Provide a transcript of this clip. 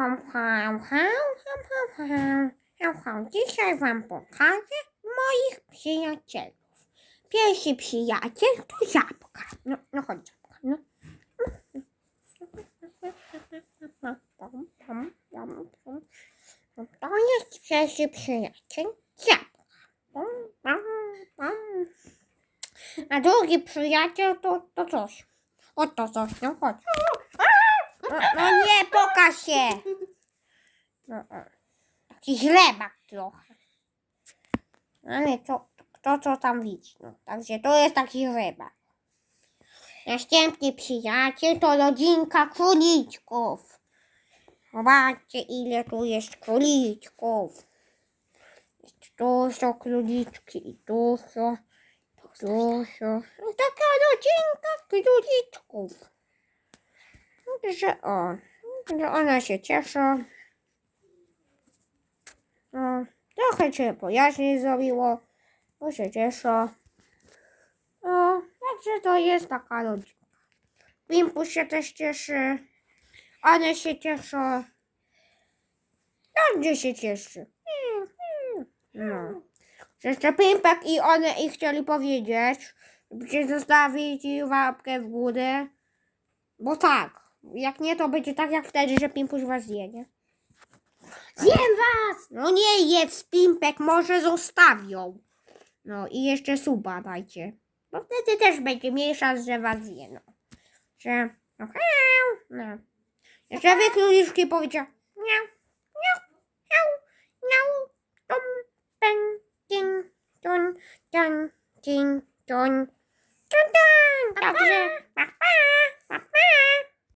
Hał, hał. Hał, hał. Dzisiaj wam pokażę moich przyjacielów. Pierwszy przyjaciel to Żabka. No, no chodź Żabka, no. To jest pierwszy przyjaciel Żabka. A drugi przyjaciel to, to coś. Oto coś, no chodź. No, no nie, pokaż się. No, źlebak trochę. Ale to, kto co tam widzi. No, także to jest taki źlebak. Następny przyjaciel to rodzinka króliczków. Zobaczcie ile tu jest króliczków. Jest dużo króliczki i dużo, dużo. No, taka rodzinka króliczków. Że o, że ona się cieszy. No, trochę się pojaźniej zrobiło, bo się cieszy. No, także to jest taka rodzina. Pimpuś się też cieszy. One się cieszą. Każdy się cieszy. Mm, mm, No. Jeszcze Pimpek i one ich chcieli powiedzieć, żebyście zostawili łapkę w górę. Bo tak, jak nie, to będzie tak jak wtedy, że Pimpuś was zje, nie? Was! No nie jedz, Pimpek, może zostawią. No i jeszcze suba dajcie. Bo wtedy też będzie mniejsza, że was zje, no. Że, no, no. Jeszcze wy króliczki powiedział, miau, miau, miau, miau, ting, tun, tun, tun. Dobrze, pa, pa, pa, pa.